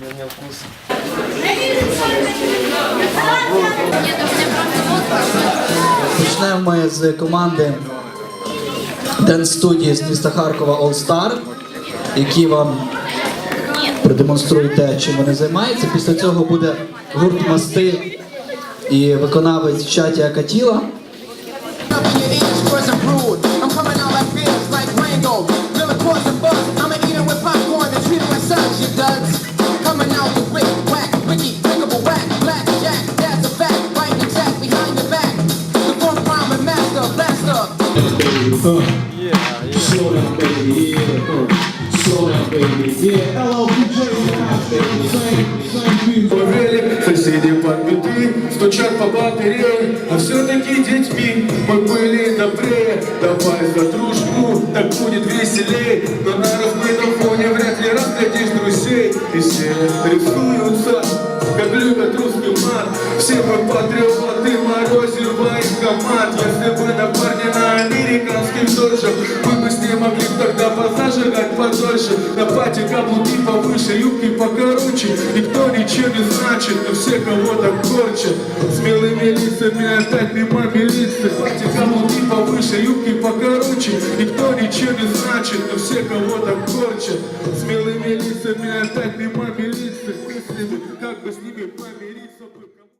меня вкус. Почнемо ми з команди Денс студії з міста Харкова All Star, які вам продемонструють те, чим вони займаються. Після цього буде гурт Мости і виконавець Чаті Акатіла. Slow yeah. uh, Slow yeah. People. Велик, соседи под биты, стучат по батарее, а все-таки детьми мы были добрее. Давай за дружбу, так будет веселей, но на размытом фоне вряд ли разглядишь друзей. И все рисуются, как любят русский мат. Все мы патриоты, морозил военкомат. Если американских дожах, мы бы с ней могли тогда позажигать подольше. На пати каблуки повыше, юбки покороче. Никто ничего не значит, но все кого-то корчат. Смелыми лицами опять мимо милиции. Пати каблуки повыше, юбки покороче. Никто ничего не значит, но все кого-то корчат. Смелыми лицами опять мимо милиции.